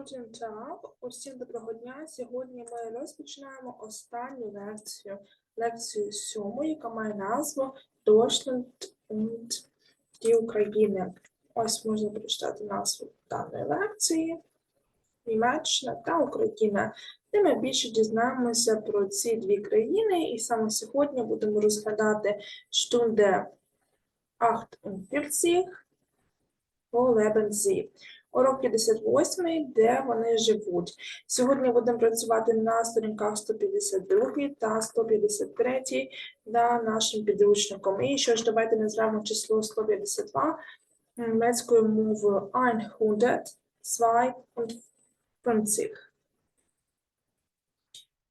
Guten Tag, усім доброго дня. Сьогодні ми розпочинаємо останню лекцію, лекцію сьому, яка має назву Deutschland und die Ukraine. Ось можна прочитати назву даної лекції. Німеччина та Україна, де ми більше дізнаємося про ці дві країни, і саме сьогодні будемо розглядати Stunde 48 Wo leben Sie? Урок 58, де вони живуть. Сьогодні будемо працювати на сторінках 152 та 153 за нашим підручником. І що ж, давайте назвемо число 152 німецькою мовою 152.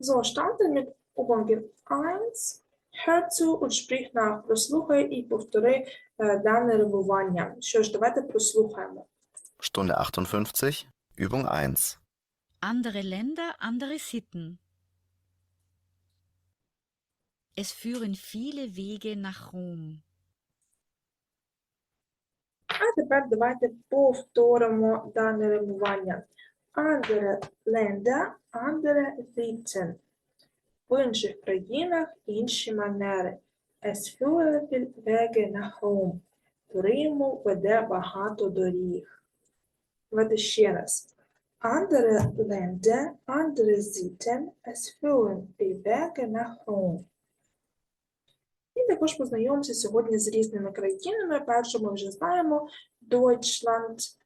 So, starten mit Übung 1. Hör zu und sprich nach. Прослухай і повтори е, дане рибування. Що ж, давайте прослухаємо. Stunde 58, Übung 1. Andere Länder, andere Sitten. Es führen viele Wege nach Rom. А тепер давайте повторимо дане римування. Andere Länder, andere Sitten. В інших країнах інші манери. Es führen viele Wege nach Rom. До Риму веде багато доріг. Давайте ще раз. Andere Länder, andere Sitten. Es führen Wege nach Rom. І також познайомимося сьогодні з різними країнами. Першу ми вже знаємо Deutschland.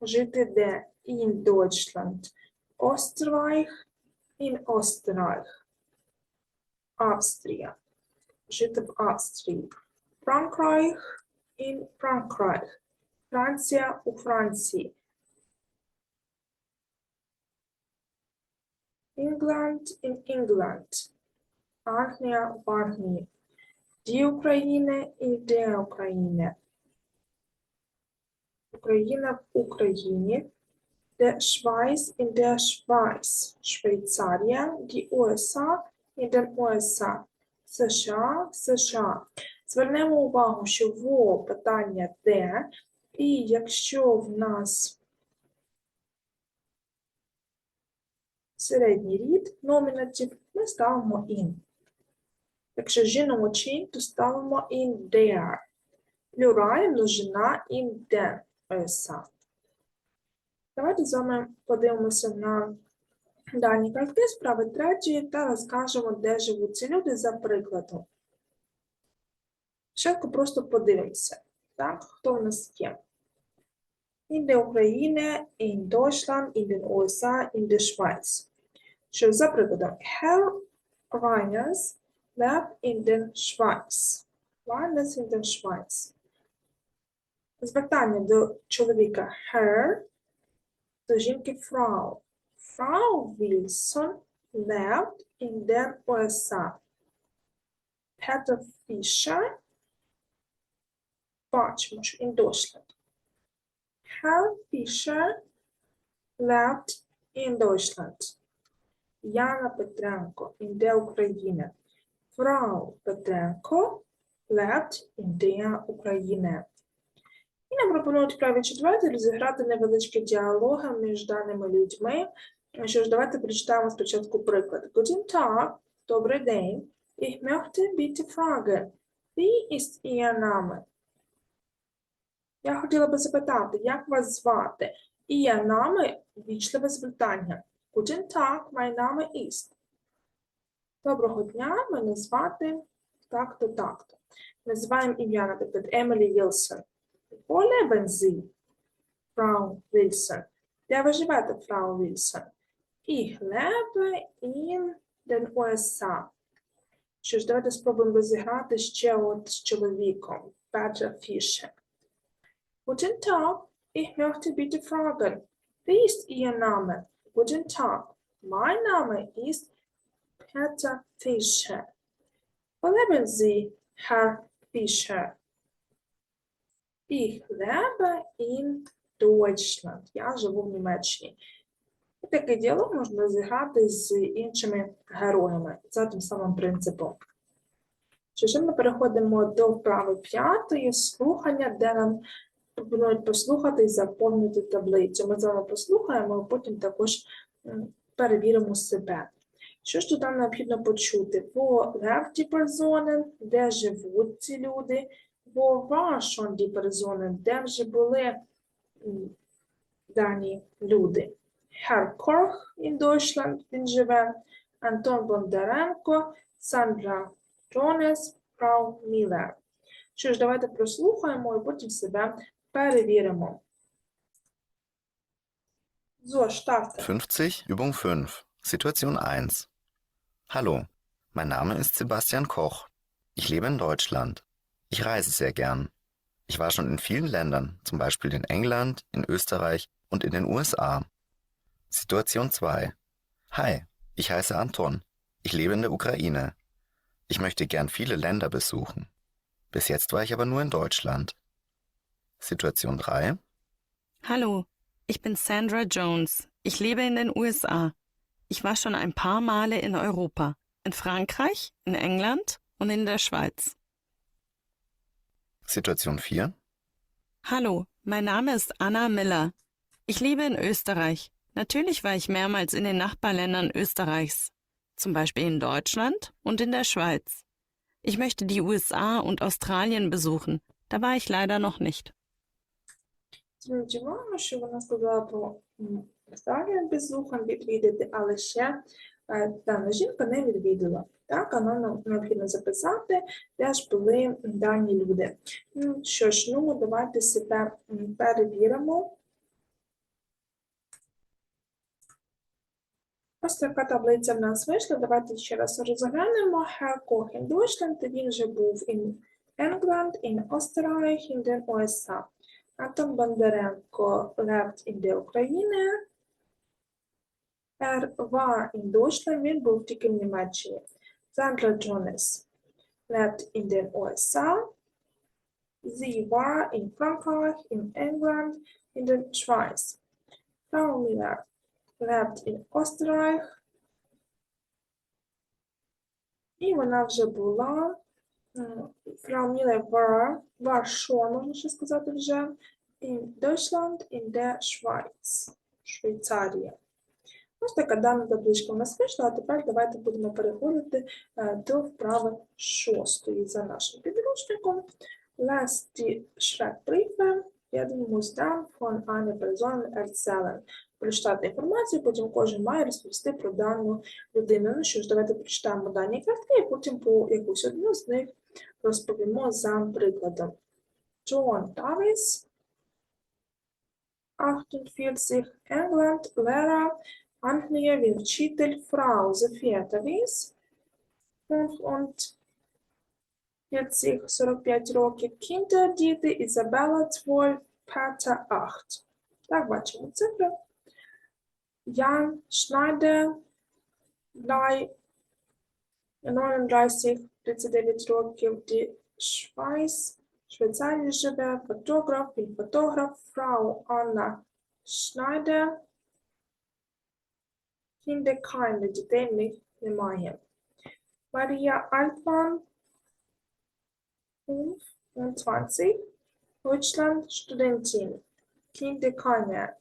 Жити де? In Deutschland. Österreich. In Österreich. Австрія. Жити в Австрії. Frankreich. In Frankreich. Франція у Франції. England in England. Англія в Англії. Die України і де України. Україна в Україні. Der Schweiz in der Schweiz. Швейцарія. Die USA in den USA. США, США. Звернемо увагу, що во питання де, і якщо в нас середній рід номінатив, ми ставимо in. Якщо жіночий, то ставимо in there. Плюраль множина in USA. Давайте з вами подивимося на дані картки справи третьої та розкажемо, де живуть ці люди за прикладом. Спочатку просто подивимося, так, хто в нас є. In der Ukraine, in Deutschland, in den USA, in der Schweiz. Що за прикладом, Herr Reiners lebt in den Schweiz. Reiners in den Schweiz. Звертання до чоловіка Herr, до жінки Frau. Frau Wilson lebt in den USA. Peter Fischer, бачимо, що in Deutschland. Herr Fischer lebt in Deutschland. Яна Петренко in der Ukraine. Frau Петренко lebt in der Ukraine. І нам пропонують праві четверті розіграти невеличкі діалоги між даними людьми. Що ж, давайте прочитаємо спочатку приклад. Guten Tag, добрий день. Ich möchte bitte fragen, wie ist Ihr Name? Я хотіла би запитати, як вас звати? Ihr Name – вічливе звертання. Guten Tag, mein Name ist. Доброго дня, мене звати так-то, так-то. Називаємо ім'я, наприклад, Емілі Вілсон. Leben Sie, Frau Wilson? Де ви живете, Frau Wilson? Ich lebe in den USA. Що ж, давайте спробуємо розіграти ще от з чоловіком. Peter Fischer. Guten Tag, ich möchte bitte fragen, wie ist Ihr Name? Guten Tag, mein Name ist Peter Fischer. Wo leben Sie, Herr Fischer? Ich lebe in Deutschland. Я живу в Німеччині. І такий діалог можна розіграти з іншими героями за тим самим принципом. Що ж ми переходимо до вправи п'ятої слухання, де нам пропонують послухати і заповнити таблицю. Ми з вами послухаємо, а потім також перевіримо себе. Що ж тут нам необхідно почути? Wo lebt die де живуть ці люди? Wo war schon де вже були дані люди? Herr Koch in Deutschland, він живе, Антон Бондаренко, Сандра Джонес, Фрау Міллер. Що ж, давайте прослухаємо і потім себе перевіримо. So, starte. 50, Übung 5, Situation 1. Hallo, mein Name ist Sebastian Koch. Ich lebe in Deutschland. Ich reise sehr gern. Ich war schon in vielen Ländern, zum Beispiel in England, in Österreich und in den USA. Situation 2. Hi, ich heiße Anton. Ich lebe in der Ukraine. Ich möchte gern viele Länder besuchen. Bis jetzt war ich aber nur in Deutschland. Situation 3. Hallo, ich bin Sandra Jones. Ich lebe in den USA. Ich war schon ein paar Male in Europa, in Frankreich, in England und in der Schweiz. Situation 4. Hallo, mein Name ist Anna Miller. Ich lebe in Österreich. Natürlich war ich mehrmals in den Nachbarländern Österreichs, zum Beispiel in Deutschland und in der Schweiz. Ich möchte die USA und Australien besuchen. Da war ich leider noch nicht. Зверніть що вона сказала про м, останній безухан відвідати, але ще е, дана жінка не відвідала. Так, а необхідно записати, де ж були дані люди. Ну, Що ж, ну давайте себе перевіримо. Ось така таблиця в нас вийшла. Давайте ще раз розглянемо. Herr Koch in Deutschland, він вже був in England, in Österreich, in den USA. Антон Бондаренко lebt in der Ukraine. Er war in Deutschland, він був тільки в Німеччині. Сандра Джонес lebt in den USA. Sie war in Frankreich, in England, in der Schweiz. Frau Miller lebt in Österreich. І вона вже була. Miller war, war schon, можна ще сказати вже, in Deutschland, in der Schweiz, Швейцарія. Ось така дана табличка у нас вийшла, а тепер давайте будемо переходити е, до вправи шостої за нашим підручником. Lass die Schreibbriefe werden muss dann von einer Person erzählen. Прочитати інформацію, потім кожен має розповісти про дану людину. Ну що ж, давайте прочитаємо дані картки, і потім по якусь одну з них розповімо за прикладом. John Davis, 48, England, Lehrer, Anglія, він вчитель, Frau Sophia Davis, 45, 45 років, Kinder, діти, Ізабела, 12, Peter, 8. Так, бачимо цифри. Ян Шнайдер, Лай, 39, 39 років, Ді Швайс, Швейцарії живе, фотограф, він фотограф, фрау Анна Шнайдер. Кіндекайне, дітей в них немає. Марія Альтман, 25, Deutschland, студентин. Кіндекайне.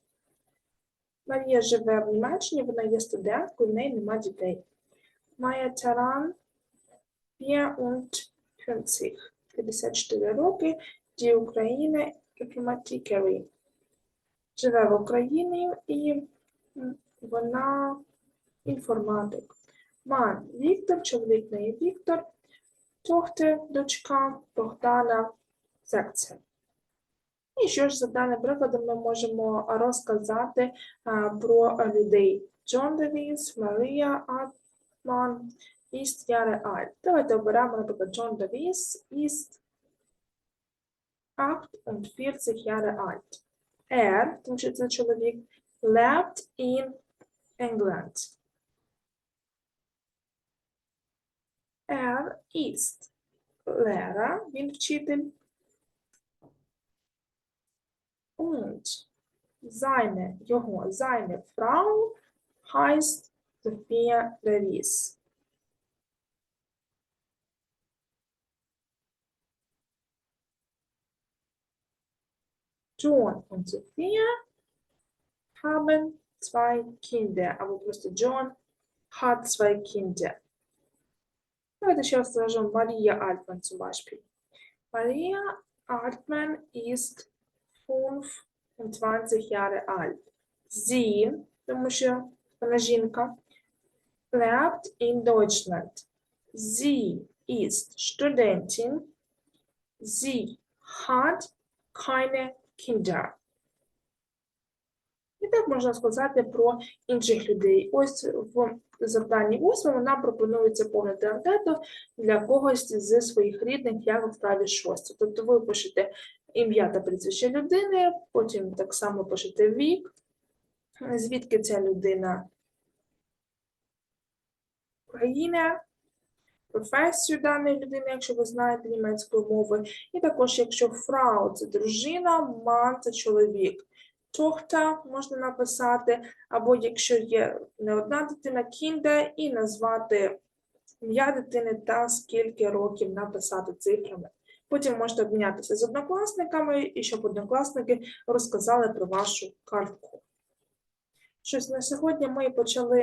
Марія живе в Німеччині, вона є студенткою, в неї нема дітей. Майя Таран, 54, 54 роки, die України Informatikeri. Живе в Україні і вона інформатик. Ман Віктор, чоловік неї Віктор, Тохте, дочка Богдана Секція. І що ж за даним прикладом ми можемо розказати про людей. Джон Девіс, Марія Артман, Іст Яре Альт. Давайте оберемо, наприклад, Джон Девіс, Іст 48 Jahre alt. Er, тому що це чоловік, lebt in England. Er ist Lehrer, він вчитель. Und seine, його, seine Frau heißt Sophia Davis. John und Sophia haben zwei Kinder. Або просто John hat zwei Kinder. Давайте ще раз скажем Maria Altmann zum Beispiel. Maria Altmann ist 25 Jahre alt. Sie, тому що жінка, lebt in Deutschland. Sie ist Studentin. Sie hat keine Kinder. І так можна сказати про інших людей. Ось в завданні 8 нам пропонується повнити анкету для когось зі своїх рідних, як в вправі 6. Тобто ви пишете ім'я та прізвище людини, потім так само пишете вік, звідки ця людина країна, професію даної людини, якщо ви знаєте німецької мови, і також, якщо фрау це дружина, ман це чоловік. Тохта можна написати, або якщо є не одна дитина, кінде, і назвати ім'я дитини та скільки років написати цифрами. Потім можете обмінятися з однокласниками, і щоб однокласники розказали про вашу картку. Щось на сьогодні ми почали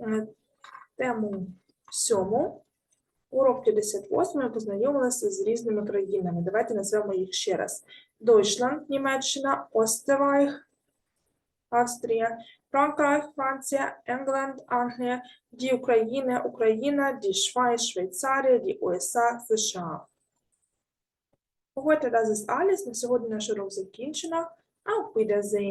е, тему сьому. Урок 58 ми познайомилися з різними країнами. Давайте назвемо їх ще раз. Deutschland, Німеччина, Österreich, Австрія, Франкреich, Франція, England, Англія, die Україна, Україна, die Schweiz, Швейцарія, die USA, США. Das ist alles. На сьогодні наш урок закінчено. Auf Wiedersehen.